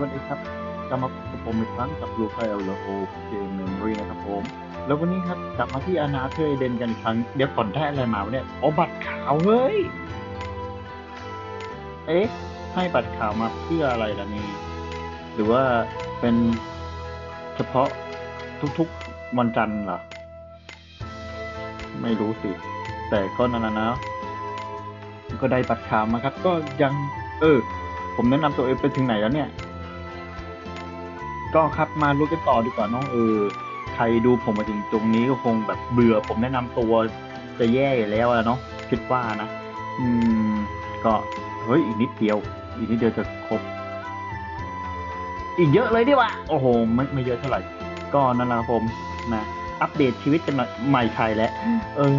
วัสดีครับกลับมาพบกับผมอีกครั้งกับลูคาเอลโลโอเกมเมมโมรีนะครับผม แล้ววันนี้ครับกลับมาที่อนาเธอร์เดนกันอีกครั้ง เดี๋ยวก่อนได้อะไรมาวะเนี่ยอ๋อบัตรขาวเฮ้ย เอ๊ะ ให้บัตรขาวมาเพื่ออะไรล่ะนี่ หรือว่าเป็นเฉพาะทุกๆวันจันทร์เหรอ ไม่รู้สิ แต่ก็นั่นนะ ก็ได้บัตรขาวมาครับ ก็ยัง เออ ผมแนะนำตัวเองไปถึงไหนแล้วเนี่ย ก็ครับมารู้กันต่อดีกว่าน้องเออ ใครดูผมมาถึงตรงนี้ก็คงแบบเบื่อผมแนะนำตัวจะแย่อยู่แล้วอะเนาะคิดว่านะ อืม ก็เฮ้ยอีกนิดเดียว อีกนิดเดียวจะครบ อีกเยอะเลยดิวะโอ้โหไม่ไม่เยอะเท่าไหร่ ก็นั่นแหละผมนะอัปเดตชีวิตกันหน่อยใหม่ใครแล้วเออ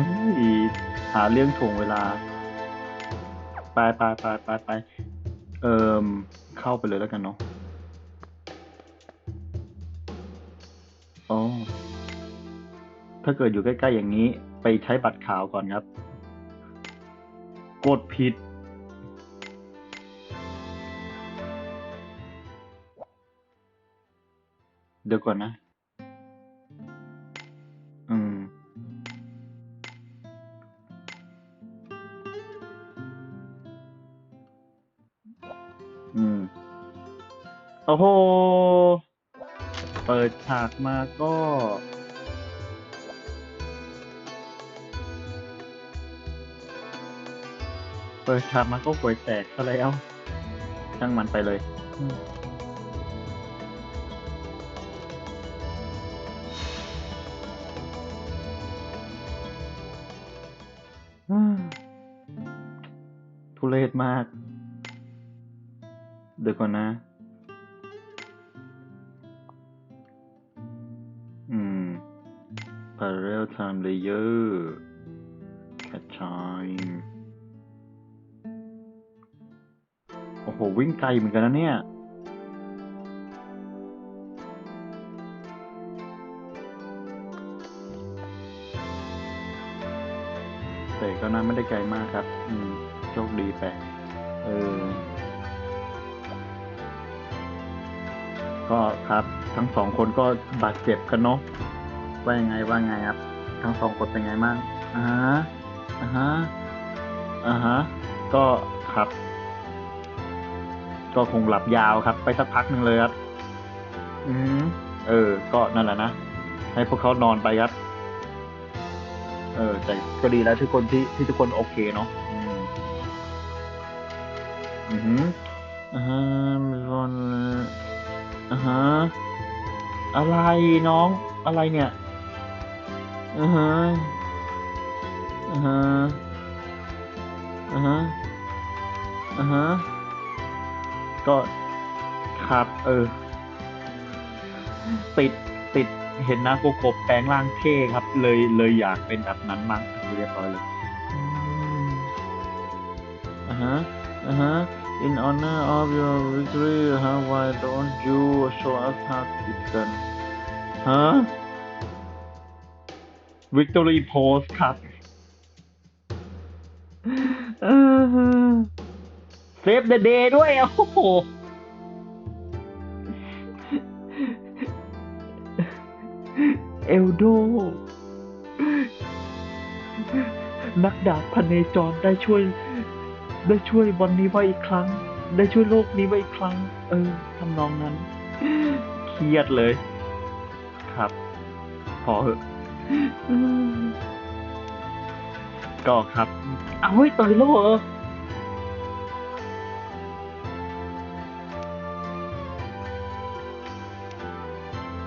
หาเรื่องถ่วงเวลา ไปไปไปไปไปเอิมเข้าไปเลยแล้วกันเนาะ อ๋อ ถ้าเกิดอยู่ใกล้ๆอย่างนี้ ไปใช้บัตรขาวก่อนครับ กดผิด เดี๋ยวก่อนนะ อืม อืม โอ้โห เปิดฉากมาก็เปิดฉากมาก็หวยแตกซะแล้วช่างมันไปเลยอืมอืมทุเรศมาก เดี๋ยวก่อนนะ time layer at time โอ้โห วิ่งไกลเหมือนกันนะเนี่ยแต่ก็นั้นไม่ได้ไกลมากครับ อืม โชคดีไป เออ ก็ครับ ทั้งสองคนก็บาดเจ็บกันเนาะ ว่ายังไงว่าไงครับ ทั้งสองคนเป็นไงบ้างอ่าฮะอ่าฮะอ่าฮะก็ครับ ก็คงหลับยาวครับ ไปสักพักหนึ่งเลยครับ อืมเออ ก็นั่นแหละนะให้พวกเขานอนไปครับ เออ แต่ก็ดีแล้วทุกคนที่ที่ทุกคนโอเคเนาะอืมอือหืออ่าฮะมีคนอ่าฮะอะไรน้องอะไรเนี่ย อือฮะอือฮะอือฮะอือฮะก็ครับ เออ ติดติดเห็นนะโกโกบแปลงร่างเท่ครับ เลยเลยอยากเป็นแบบนั้นมั้งเรียบร้อยเลยอืมอ่าฮะอ่าฮะ In honor of your victory, huh, why don't you show us how it's done? ฮะ Victory pose ครับ Save the day ด้วยโอ้โหเอลโด นักดาบพเนจรได้ช่วย ได้ช่วยบอลนี้ไว้อีกครั้ง ได้ช่วยโลกนี้ไว้อีกครั้ง เออทำนองนั้น เครียดเลย ครับ พอเหอะอืม ก็ครับอ้าวเฮ้ยต่อยโลกเหรอ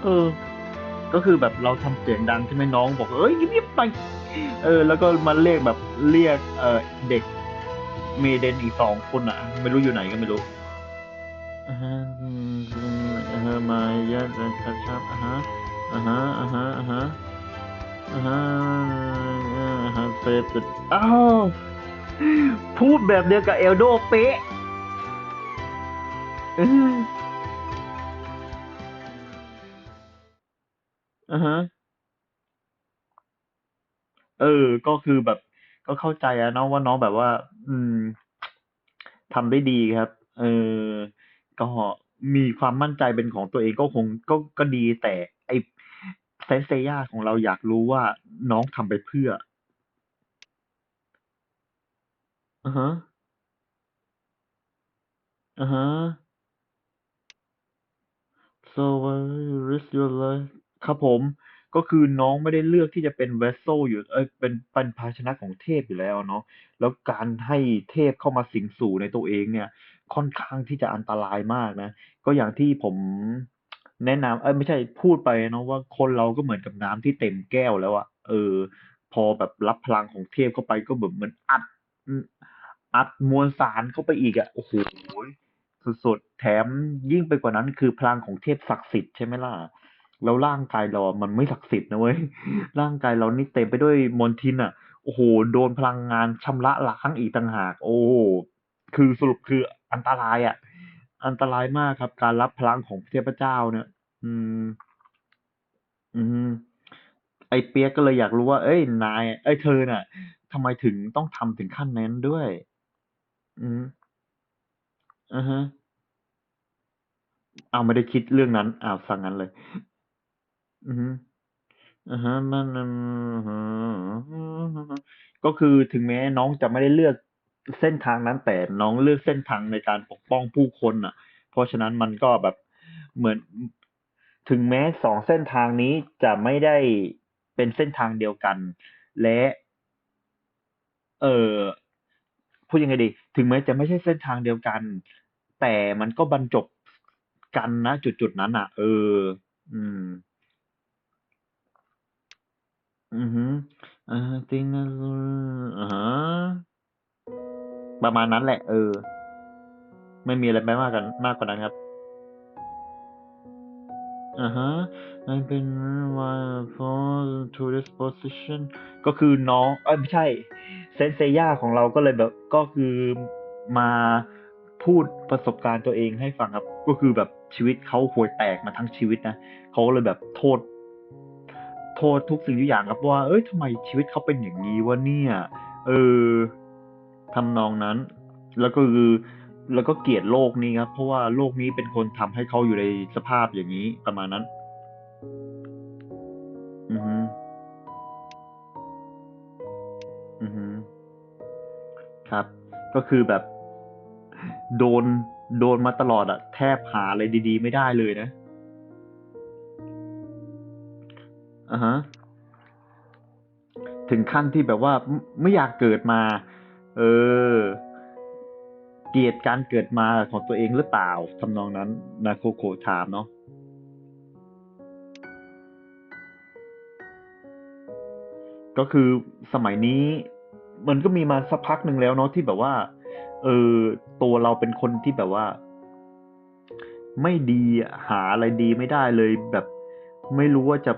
เออ ก็คือแบบเราทำเสียงดังใช่ไหมน้องบอก เอ้ยเงียบๆไป เออ แล้วก็มาเรียกแบบเรียก เออเด็ก เมเดนอีกสองคนอะ ไม่รู้อยู่ไหนก็ไม่รู้อ่าฮะอืมอ่าฮะมาเยอะเลยครับครับอ่าฮะอ่าฮะอ่าฮะอ่าฮะอ่า ฮ่าฮะเฟจุดอ้าวพูดแบบเดียวกับเอลโดเป๊ะอออ่าฮะ เออ ก็คือแบบ ก็เข้าใจอะเนาะว่าน้องแบบว่า อืมทำได้ดีครับ เออ ก็มีความมั่นใจเป็นของตัวเองก็คงก็ก็ดีแต่ เซนเซย่าของเราอยากรู้ว่าน้องทำไปเพื่ออ่าฮะอ่าฮะ so why risk your life ครับผม ก็คือน้องไม่ได้เลือกที่จะเป็นเวสโซอยู่เอ้ยเป็นเป็นภาชนะของเทพอยู่แล้วเนาะแล้วการให้เทพเข้ามาสิงสู่ในตัวเองเนี่ย ค่อนข้างที่จะอันตรายมากนะ ก็อย่างที่ผม แนะนำเอ้ยไม่ใช่พูดไปเนาะว่าคนเราก็เหมือนกับน้ำที่เต็มแก้วแล้วอะเออ พอแบบรับพลังของเทพเข้าไปก็แบบเหมือนอัด อัดมวลสารเข้าไปอีกอะโอ้โหสุดๆแถมยิ่งไปกว่านั้นคือพลังของเทพศักดิ์สิทธิ์ใช่ไหมล่ะแล้วร่างกายเรา มันไม่ศักดิ์สิทธิ์นะเว้ย ร่างกายเรานี่เต็มไปด้วยมลทินอะ โอ้โห โดนพลังงานชำระล้างอีกต่างหาก โอ้ คือสรุปคืออันตรายอะ อันตรายมากครับ การรับพลังของเทพเจ้าเนี่ย อืม อืม ไอเปียกก็เลยอยากรู้ว่า เอ้ย นาย เอ้ย เธอน่ะทำไมถึงต้องทำถึงขั้นนั้นด้วย อืมอือฮะ อ้าวไม่ได้คิดเรื่องนั้น อ้าวสั่งงั้นเลย อือฮึอือฮะ มัน อืมก็คือถึงแม้น้องจะไม่ได้เลือก เส้นทางนั้นแต่น้องเลือกเส้นทางในการปกป้องผู้คนน่ะ เพราะฉะนั้นมันก็แบบเหมือนถึงแม้สองเส้นทางนี้จะไม่ได้เป็นเส้นทางเดียวกัน และ เออพูดยังไงดี ถึงแม้จะไม่ใช่เส้นทางเดียวกัน แต่มันก็บรรจบกันนะจุดๆนั้นอะ เออ อืม อือฮึอ่าจริงนะอ่า ประมาณนั้นแหละ เออ ไม่มีอะไรไปมากกันมากกว่านั้นครับอ่าฮะมันเป็น why for to this position ก็คือน้อง เอ้ยไม่ใช่เซนเซย่าของเราก็เลยแบบ ก็คือมาพูดประสบการณ์ตัวเองให้ฟังครับ ก็คือแบบชีวิตเขาห่วยแตกมาทั้งชีวิตนะเขาเลยแบบโทษ โทษทุกสิ่งทุกอย่างครับว่า เอ้ยทำไมชีวิตเขาเป็นอย่างนี้วะเนี่ย เออ ทำนองนั้น แล้วก็คือแล้วก็เกลียดโลกนี้ครับ เพราะว่าโลกนี้เป็นคนทำให้เขาอยู่ในสภาพอย่างนี้ประมาณนั้น อือฮึอือฮึครับ ก็คือแบบ โดนโดนมาตลอดอะแทบหาอะไรดีๆ ไม่ได้เลยนะอ่าฮะถึงขั้นที่แบบว่าไม่อยากเกิดมา เออ เกียดการเกิดมาของตัวเองหรือเปล่าทำนองนั้นนาโคโคถามเนาะก็คือสมัยนี้มันก็มีมาสักพักหนึ่งแล้วเนาะที่แบบว่า เออตัวเราเป็นคนที่แบบว่า ไม่ดีหาอะไรดีไม่ได้เลยแบบ ไม่รู้ว่าจะ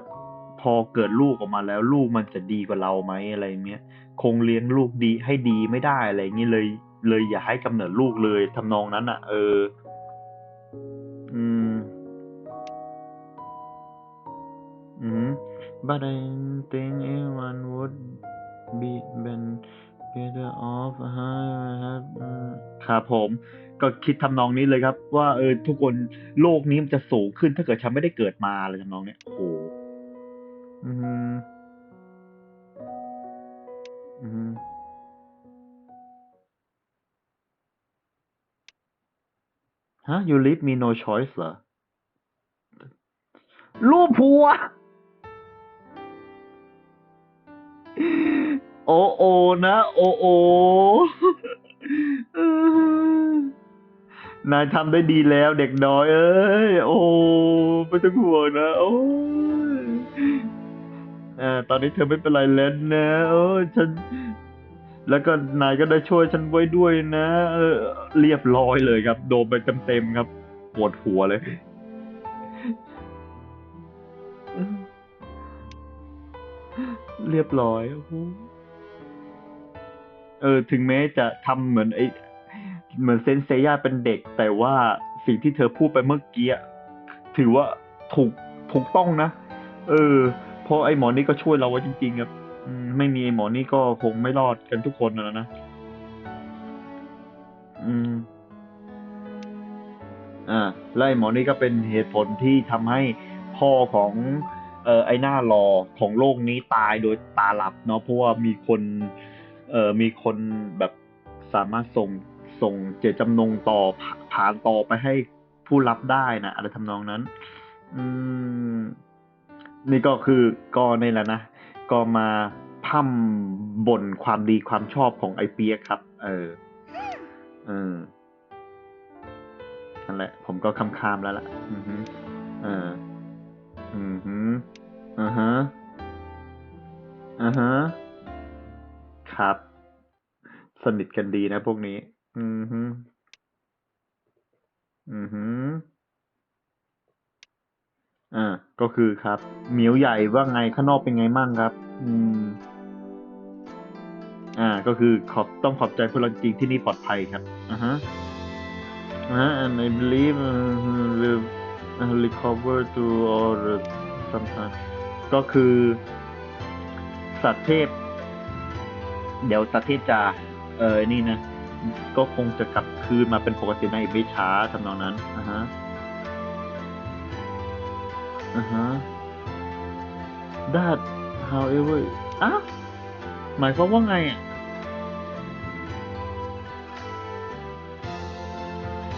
พอเกิดลูกออกมาแล้ว ลูกมันจะดีกว่าเราไหมอะไรเงี้ย คงเลี้ยงลูกดีให้ดีไม่ได้อะไรเงี้เลย เลยอย่าให้กำเนิดลูกเลยทำนองนั้นอะ เออ อืม อืม but I think everyone would be been better off have ครับผม ก็คิดทำนองนี้เลยครับ ว่าเออทุกคนโลกนี้มันจะสูงขึ้นถ้าเกิดฉันไม่ได้เกิดมาอะไรทำนองเนี้ยโอ้โหอืม อืมฮะ you leave me no choice เหรอ รูปผัว โอโอ นะ โอโอ นายทำได้ดีแล้วเด็กน้อย เอ้ย โอ้ไม่ต้องห่วงนะ โอ้ อ่อตอนนี้เธอไม่เป็นไรแล้วนะโอ้ยฉัน แล้วก็นายก็ได้ช่วยฉันไว้ด้วยนะ เออ เรียบร้อยเลยครับ โดนไปเต็มๆครับปวดหัวเลยเรียบร้อยโอ้โหเออ ถึงแม้จะทำเหมือนไอเหมือนเซนเซย่าเป็นเด็ก แต่ว่าสิ่งที่เธอพูดไปเมื่อกี้ถือว่าถูกถูกต้องนะ เออ เพราะไอ้หมอนี่ก็ช่วยเราไว้จริงๆครับไม่มีไอ้หมอนี่ก็คงไม่รอดกันทุกคนนะนะอืม อ่าแล้วไอ้หมอนี่ก็เป็นเหตุผลที่ทำให้พ่อของ เอ่อไอ้หน้ารอของโลกนี้ตายโดยตาหลับเนาะเพราะว่ามีคน เอ่อมีคนแบบสามารถส่งส่งเจตจำนงต่อผ่าผ่านต่อไปให้ผู้รับได้นะอะไรทำนองนั้น อืม นี่ก็คือก็ในแหละนะก็มาพร่ำบ่นความดีความชอบของไอเปียครับ เออเออนั่นแหละ ผมก็คำคามแล้วล่ะ อือฮึเอออือฮึอือฮะอือฮะครับ สนิทกันดีนะพวกนี้ อือฮึอือฮึ อ่าก็คือครับเหมียวใหญ่ว่าไงข้างนอกเป็นไงมั่งครับ อืม อ่า ก็คือขอบต้องขอบใจพลจริงที่นี่ปลอดภัยครับอ่าฮะ Uh, and I believe uh, will uh, recover to or sometime ก็คือ สัตว์เทพ เดี๋ยวสัตว์เทพจะเออนี่นะ ก็คงจะกลับคืนมาเป็นปกติในอีกไม่ช้าทำนองนั้นอ่าฮะ อ่าฮะ that however อ้าวหมายความว่าไงอะ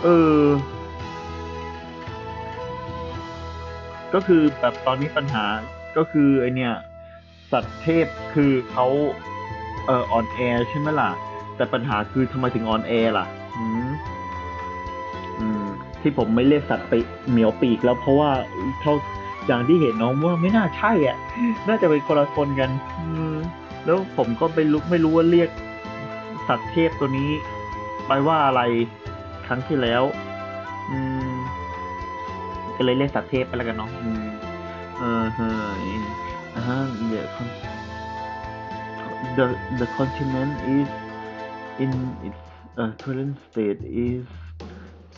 เออ ก็คือแบบตอนนี้ปัญหาก็คือไอเนี่ย สัตว์เทพคือเขาเอ่อออนแอร์ใช่ไหมล่ะ แต่ปัญหาคือทำไมถึงออนแอร์ล่ะ อืมอืม ที่ผมไม่เรียกสัตว์ไปเหมียวปีกแล้วเพราะว่าเท่า อย่างที่เห็นน้องว่าไม่น่าใช่อะ น่าจะเป็นคนละคนกัน อืมแล้วผมก็ไม่รู้ไม่รู้ว่าเรียกสัตว์เทพตัวนี้ ไปว่าอะไรครั้งที่แล้ว อืม ก็เลยเรียกสัตว์เทพไปแล้วกันเนาะอืมเออเฮ้ยอ่าฮะ the con- the the continent is in its uh, current state is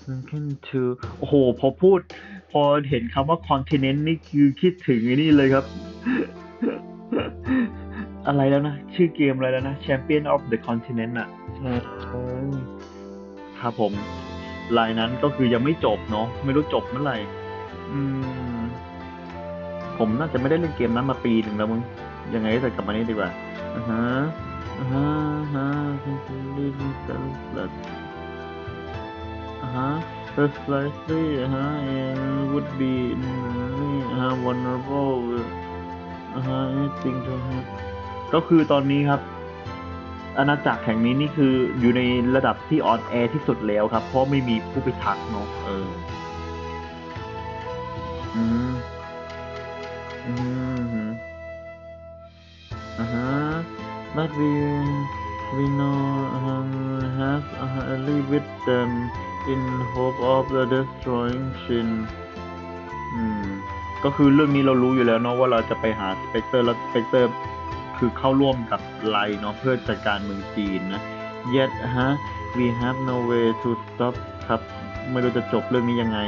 sunken to โอ้โห พอพูด พอเห็นคำว่า continent นี่คือคิดถึงนี่เลยครับ อะไรแล้วนะ ชื่อเกมอะไรแล้วนะ Champion of the Continent อะครับผม ลายนั้นก็คือยังไม่จบเนาะไม่รู้จบเมื่อไหร่ผมน่าจะไม่ได้เล่นเกมนั้นมาปีหนึ่งแล้วมึง ยังไงก็จะกลับมานี่ดีกว่าอ่าฮะอ่าฮะอ่าฮะอ่าฮะ precisely อ่าฮะ and would be อ่าฮะ vulnerable อ่าฮะ anything to have ก็คือตอนนี้ครับ อาณาจักรแห่งนี้นี่คืออยู่ในระดับที่อ่อนแอที่สุดแล้วครับ เพราะไม่มีผู้พิทักษ์เนาะเออ อืม อืมอ่าฮะ but we we know mass ally with them in hope of the destroying Shin อืมก็คือเรื่องนี้เรารู้อยู่แล้วเนาะว่าเราจะไปหาสเปกเตอร์แล้วสเปกเตอร์คือเข้าร่วมกับไลเนาะเพื่อจัดการเมืองจีนนะ yet ฮะ we have no way to stop ครับ ไม่รู้จะจบเรื่องนี้ยังไง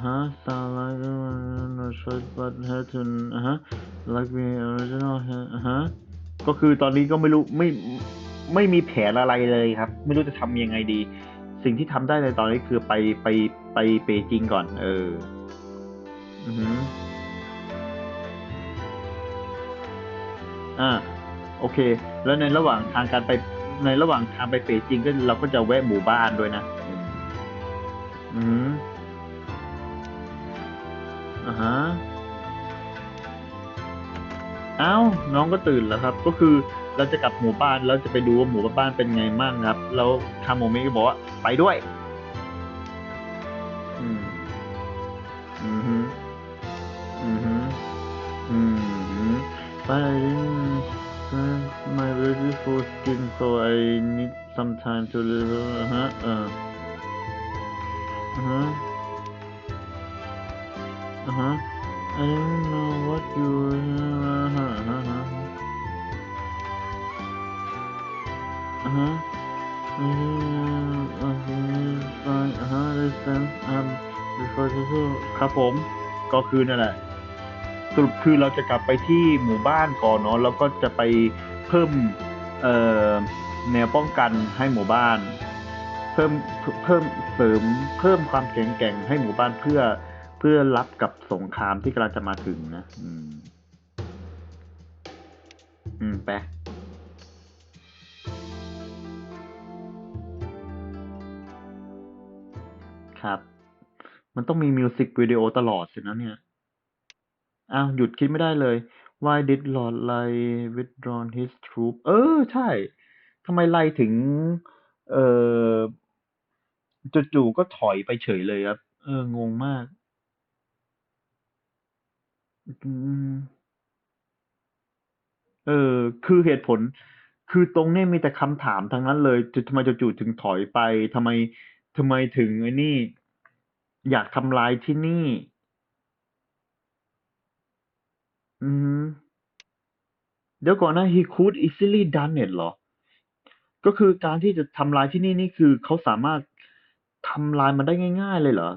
อ่าฮะ sound like no choice but had to ฮะ like the original อ่าฮะก็คือตอนนี้ก็ไม่รู้ไม่ไม่มีแผนอะไรเลยครับ ไม่รู้จะทำยังไงดี สิ่งที่ทำได้ในตอนนี้คือไปไปไปเปจิงก่อน เออ อือฮึอ่าโอเค แล้วในระหว่างทางการไปในระหว่างทางไปเปจิงก็เราก็จะแวะหมู่บ้านด้วยนะ อืม อ่าฮะเอ้าน้องก็ตื่นแล้วครับ ก็คือเราจะกลับหมู่บ้านแล้วจะไปดูว่าหมู่บ้านเป็นไงมั่งครับ แล้วคาโมเมก็บอกว่าไปด้วย อืม อืมฮึอืมฮึอืมฮึ but I didn't have my beautiful skin so I need some time to live อ่าฮะเอออ่าฮะ listen um before to ครับผม ก็คือนั่นแหละคือรุปคือเราจะกลับไปที่หมู่บ้านก่อนเนาะแล้วก็จะไปเพิ่มเอ่อแนวป้องกันให้หมู่บ้าน เพิ่มเพิ่มเสริมเพิ่มความแข็งแกร่งให้หมู่บ้านเพื่อเพื่อรับกับสงครามที่กำลังจะมาถึงนะอืม อืมแปครับ มันต้องมีมิวสิกวิดีโอตลอดสินะเนี่ย อ้าว หยุดคิดไม่ได้เลย Why did Lord Lai withdraw his troop เออ ใช่ทำไมไลถึง เออจู่ๆก็ถอยไปเฉยเลยครับ เออ งงมากอืมเออ คือเหตุผล คือตรงนี้มีแต่คำถามทั้งนั้นเลยทำไมจู่ๆถึงถอยไปทำไมทำไมถึงไอ้นี่ อยากทำลายที่นี่ อืมเดี๋ยวก่อนนะ he could easily done it เหรอ ก็คือการที่จะทำลายที่นี่นี่คือเขาสามารถทำลายมันได้ง่าย ๆ เลยเหรอ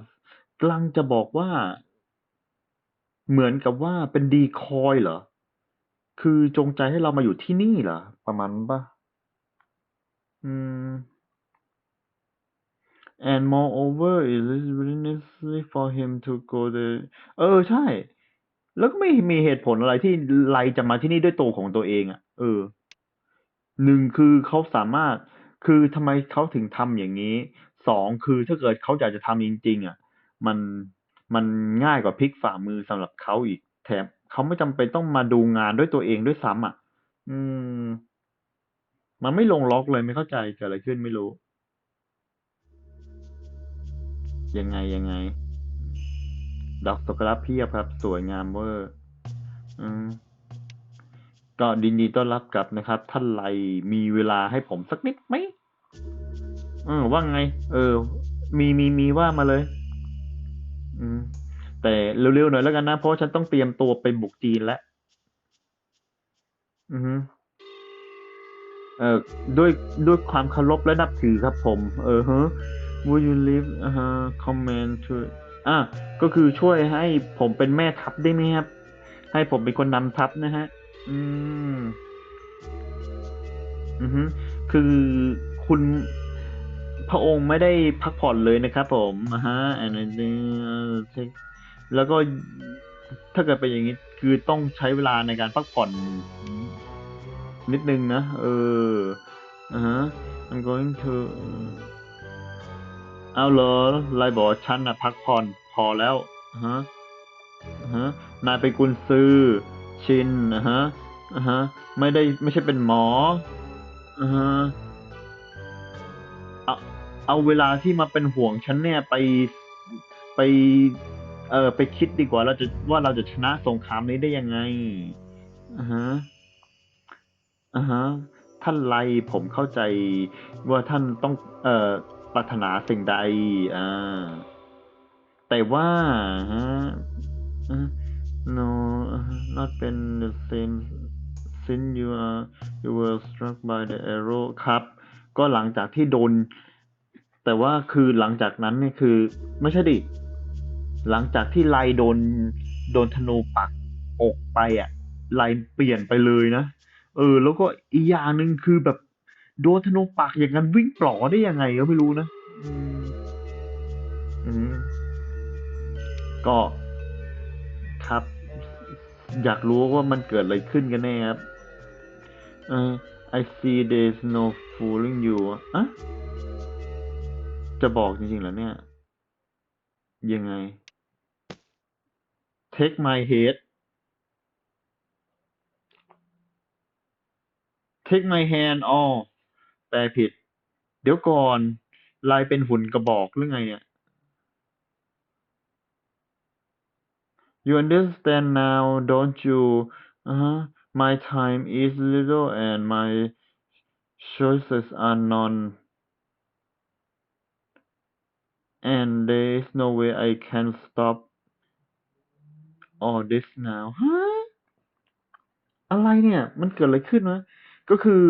กำลังจะบอกว่า เหมือนกับว่าเป็นดีคอยเหรอ คือจงใจให้เรามาอยู่ที่นี่เหรอ ประมาณนั้นปะอืม and moreover it is very necessary for him to go there เออ ใช่ แล้วก็ไม่มีเหตุผลอะไรที่ไลจะมาที่นี่ด้วยตัวของตัวเองอะ เออหนึ่งคือเขาสามารถคือทำไมเขาถึงทำอย่างนี้สองคือถ้าเกิดเขาอยากจะทำจริง ๆอะ มันมันง่ายกว่าพลิกฝ่ามือสำหรับเขาอีก แถมเขาไม่จำเป็นต้องมาดูงานด้วยตัวเองด้วยซ้ำอะ อืม มันไม่ลงล็อกเลยไม่เข้าใจเกิดอะไรขึ้นไม่รู้ ยังไงยังไง ดอกสกุระเพียบครับ สวยงามเวอร์ อืมก็ดินดีต้อนรับกลับนะครับ ท่านไลมีเวลาให้ผมสักนิดไหมเออว่าไง เออ มีมีมีว่ามาเลย อืม แต่เร็วๆหน่อยแล้วกันนะ เพราะฉันต้องเตรียมตัวไปบุกจีนแล้วอือฮึเออด้วยด้วยความเคารพและนับถือครับผม เออฮะ Would you leave อ่าฮะ comment to อะก็คือช่วยให้ผมเป็นแม่ทัพได้ไหมครับ ให้ผมเป็นคนนำทัพนะฮะ อืม อือฮึคือคุณพระองค์ไม่ได้พักผ่อนเลยนะครับผมอ่าฮะ and then แล้วก็ถ้าเกิดเป็นอย่างนี้ คือต้องใช้เวลาในการพักผ่อน นิดนึงนะ เอออ่าฮะ I'm going to เอาเหรอไลบอกว่าฉันนะพักผ่อนพอแล้วฮะฮะนายเป็นกุนซือ ชินนะฮะอ่าฮะ ไม่ได้ไม่ใช่เป็นหมออ่าฮะเอาเอาเวลาที่มาเป็นห่วงฉันเนี่ยไปไป เออไปคิดดีกว่าเราจะว่าเราจะชนะสงครามนี้ได้ยังไงอ่าฮะอ่าฮะท่านไลผมเข้าใจว่าท่านต้อง เอ่อ ปรารถนาสิ่งใด อ่า แต่ว่าฮะอ่า no not been the same since you are you were struck by the arrow ครับ ก็หลังจากที่โดน แต่ว่าคือหลังจากนั้นเนี่ยคือ ไม่ใช่ดิ หลังจากที่ไลโดน โดนธนูปักอกไปอะไลเปลี่ยนไปเลยนะ เออ แล้วก็อีกอย่างหนึ่งคือแบบ โดนธนูปักอย่างนั้นวิ่งปลอได้ยังไงก็ไม่รู้นะอืมอืมก็ครับ อยากรู้ว่ามันเกิดอะไรขึ้นกันแน่ครับเออ I see there's no fooling you อะจะบอกจริงๆเหรอเนี่ย ยังไง Take my head Take my hand อ๋อ แปลผิด เดี๋ยวก่อน ลายเป็นหุ่นกระบอกหรือไงเนี่ย You understand now don't you อ่าฮะ My time is little and my choices are none and there is no way I can stop all this now ฮะอะไรเนี่ย มันเกิดอะไรขึ้นวะก็คือ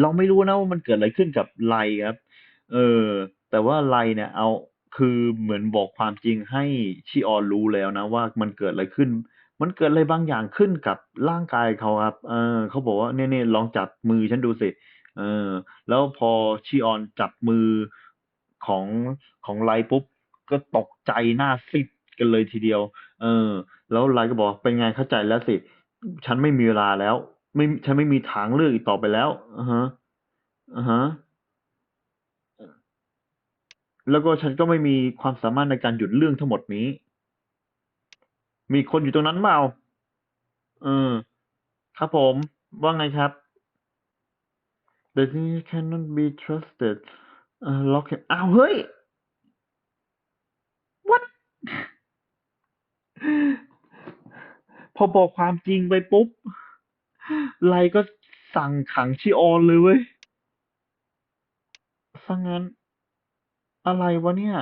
เราไม่รู้นะว่ามันเกิดอะไรขึ้นกับไลครับ เออ แต่ว่าไลเนี่ย เอาคือเหมือนบอกความจริงให้ชิออนรู้แล้วนะว่ามันเกิดอะไรขึ้น มันเกิดอะไรบางอย่างขึ้นกับร่างกายเขาครับ เออเขาบอกว่าเนี่ยเนี่ยลองจับมือฉันดูสิ เออ แล้วพอชิออนจับมือของของไลปุ๊บก็ตกใจหน้าซีดกันเลยทีเดียว เออ แล้วไลก็บอกเป็นไงเข้าใจแล้วสิ ฉันไม่มีเวลาแล้ว ไม่ฉันไม่มีทางเลือกอีกต่อไปแล้วอ่าฮะอ่าฮะ แล้วก็ฉันก็ไม่มีความสามารถในการหยุดเรื่องทั้งหมดนี้ มีคนอยู่ตรงนั้นเปล่าเออ ครับผม ว่าไงครับ The thing cannot be trusted เออล็อกอ้าวเฮ้ย what พอบอกความจริงไปปุ๊บ ไลก็สั่งขังชิออนเลยเว้ยสังงั้น อะไรวะเนี่ย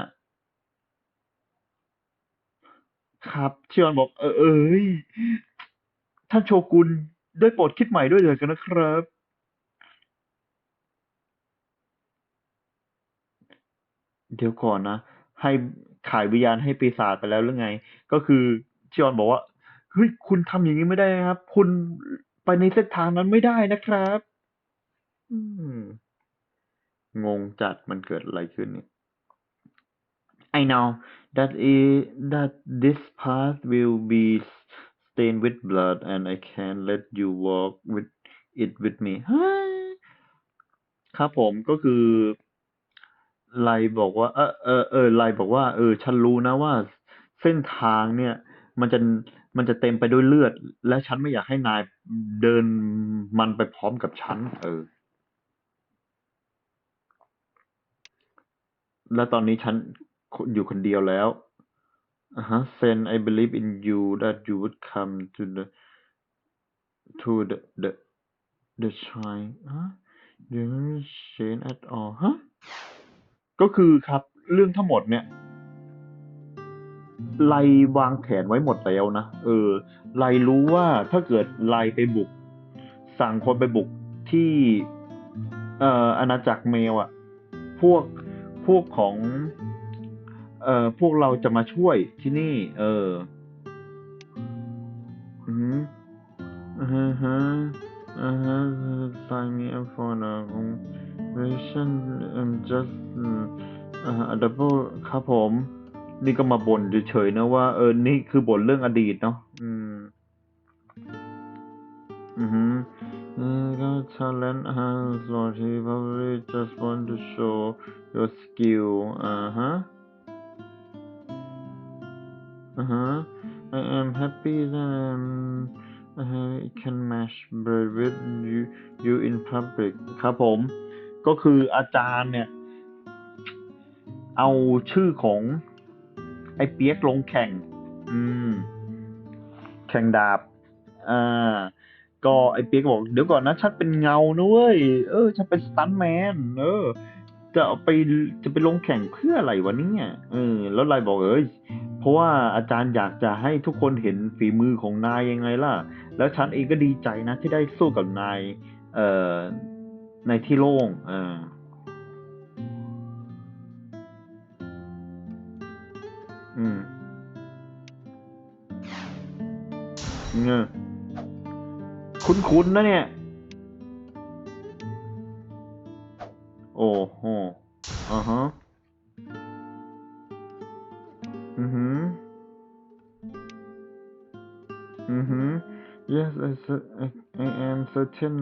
ครับชิออนบอก เออเอ้ยท่านโชกุนได้โปรดคิดใหม่ด้วยเถิดกันนะครับ เดี๋ยวก่อนนะ ให้ขายวิญญาณให้ปีศาจไปแล้วหรือไง ก็คือชิออนบอกว่า เฮ้ย คุณทำอย่างนี้ไม่ได้นะครับ คุณ ไปในเส้นทางนั้นไม่ได้นะครับ อืม งงจัดมันเกิดอะไรขึ้นเนี่ย I know that i that this path will be stained with blood and I can't let you walk with it with me ครับผมก็คือไลบอกว่า เออเออเออไลบอกว่า เออ ฉันรู้นะว่า เส้นทางเนี่ย มันจะ มันจะเต็มไปด้วยเลือด และฉันไม่อยากให้นายเดินมันไปพร้อมกับฉัน เออ และตอนนี้ฉันอยู่คนเดียวแล้วอ่าฮะ Sen I believe in you that you would come to the to the the the shrine ฮะ you don't change at all ฮะก็คือครับเรื่องทั้งหมดเนี่ย ไลวางแผนไว้หมดแล้วนะเออ ไลรู้ว่าถ้าเกิดไลไปบุก สั่งคนไปบุกที่เอ่ออาณาจักรเมลอะพวกพวกของเอ่อพวกเราจะมาช่วยที่นี่ เอออือฮึอือฮึอือฮึ sign me up for the convention and just อ่า double ครับผม นี่ก็มาบ่นเฉยๆนะว่าเออนี่คือบ่นเรื่องอดีตเนาะอืม อือฮึ You got talent has what he probably just want to show your skill อ่าฮะอ่าฮะ I am happy that I'm, I can match bird with you you in public ครับผม ก็คืออาจารย์เนี่ย เอาชื่อของ ไอ้เปียกลงแข่ง อืม แข่งดาบ อ่า ก็ไอ้เปียกบอกเดี๋ยวก่อนนะฉันเป็นเงานะเว้ย เออฉันเป็นสตันท์แมน เออ จะเอาไปจะไปลงแข่งเพื่ออะไรวะเนี่ยเออ แล้วไลบอกเอ้ยเพราะว่าอาจารย์อยากจะให้ทุกคนเห็นฝีมือของนายยังไงล่ะ แล้วฉันเองก็ดีใจนะที่ได้สู้กับนาย เอ่อในที่โล่ง เอออื เงอคุ้นๆนะเนี่ย โอ้โหอ่าฮะ อือหือ อือหือ yes I, I, I am certain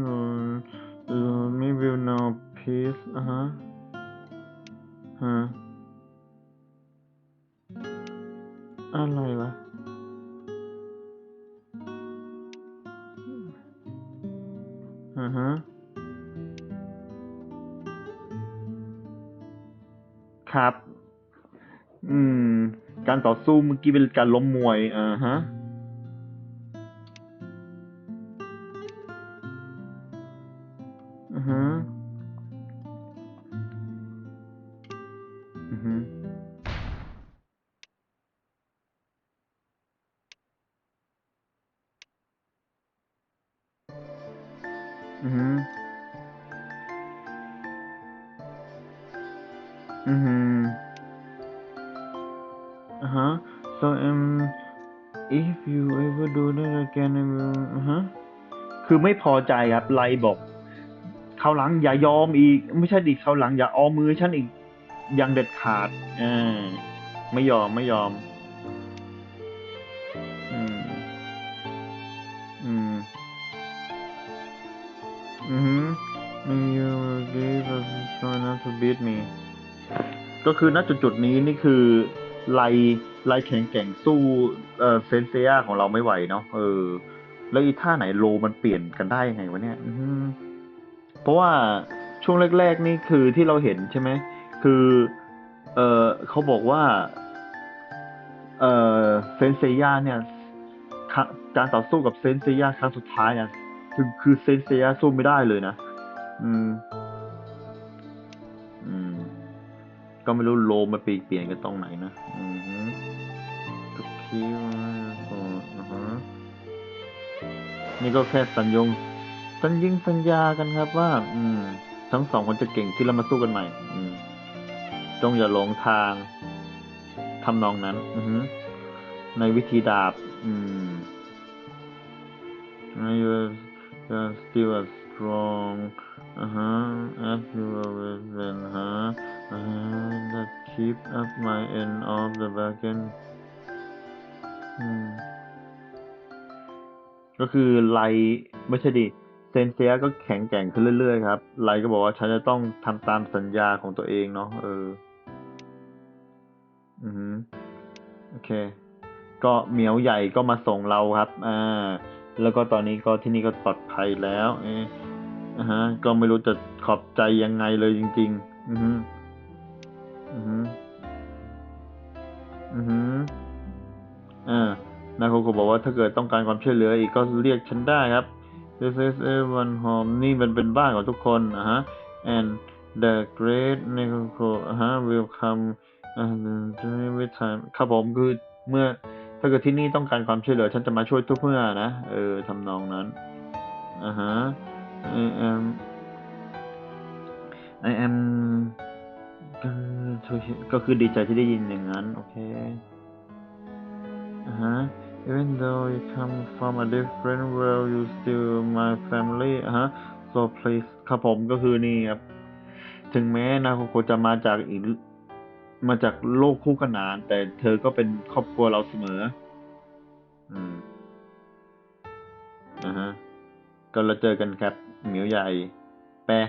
สู้เมื่อกี้เป็นการล้มมวยอ่าฮะอือฮะ ไม่พอใจครับไลบอกคราหลังอย่ายอมอีก ไม่ใช่ดิคราหลังอย่าเอามือฉันอีกอย่างเด็ดขาดอ่าไม่ยอมไม่ยอม อืม อืม อือฮึ you gave us try not to beat me ก็คือณจุดจุดๆนี้นี่คือไลไลแข็งแกร่งสู้เอ่อเซนเซียของเราไม่ไหวเนาะเออ แล้วอีท่าไหนโลมันเปลี่ยนกันได้ยังไงวะเนี่ย อืเพราะว่าช่วงแรก ๆ นี่คือที่เราเห็นใช่ไหม คือ เออเขาบอกว่า เออเซนเซียเนี่ยการต่อสู้กับเซนเซียครั้งสุดท้ายเนี่ยคือคือเซนเซียสู้ไม่ได้เลยนะ อืม อืม ก็ไม่รู้โลมาปีเปลี่ยนกันตรงไหนนะ อือฮึทุกคิวอื นี่ก็แค่สัญญง สัญญิงสัญญากันครับว่า อืม ทั้งสองคนจะเก่งขึ้นแล้วมาสู้กันใหม่ อืม จงอย่าหลงทางทำนองนั้น อืในวิธีดาบ อืม you're, you're still as strong uh-huh as you always been huh uh-huh that keep up my end of the bargain อืม ก็คือไลไม่ใช่ดิเซนเซียก็แข็งแกร่งขึ้นเรื่อยๆครับไลก็บอกว่าฉันจะต้องทำตามสัญญาของตัวเองเนาะเออ อือฮึโอเค ก็เหมียวใหญ่ก็มาส่งเราครับ อ่า แล้วก็ตอนนี้ก็ที่นี่ก็ปลอดภัยแล้ว เอะอ่าฮะ ก็ไม่รู้จะขอบใจยังไงเลยจริง ๆ อือฮึอือฮึอือฮึอ่า นายโคโคบอกว่าถ้าเกิดต้องการความช่วยเหลืออีกก็เรียกฉันได้ครับ This is everyone home นี่มันเป็นบ้านของทุกคนอะฮะ and the great นาโคโคฮะ will come อ่า with time ครับผมคือเมื่อถ้าเกิดที่นี่ต้องการความช่วยเหลือ ฉันจะมาช่วยทุกเมื่อนะ เออทำนองนั้นอ่าฮะ I am I am ก็คือดีใจที่ได้ยินอย่างนั้น โอเคอ่าฮะ even though you come from a different world you still my family อ่าฮะ so please ครับผมก็คือนี่ครับ ถึงแม้นาโคโคจะมาจากอีกมาจากโลกคู่ขนาน แต่เธอก็เป็นครอบครัวเราเสมอ อืมอ่าฮะ ก็เราเจอกันครับ เหมียวใหญ่ แปะ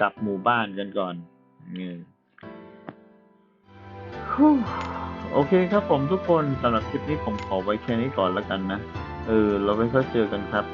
กลับหมู่บ้านกันก่อนนี่ฮู้ โอเคครับผมทุกคนสำหรับคลิปนี้ผมขอไว้แค่นี้ก่อนแล้วกันนะ เออ เราไว้ค่อยเจอกันครับ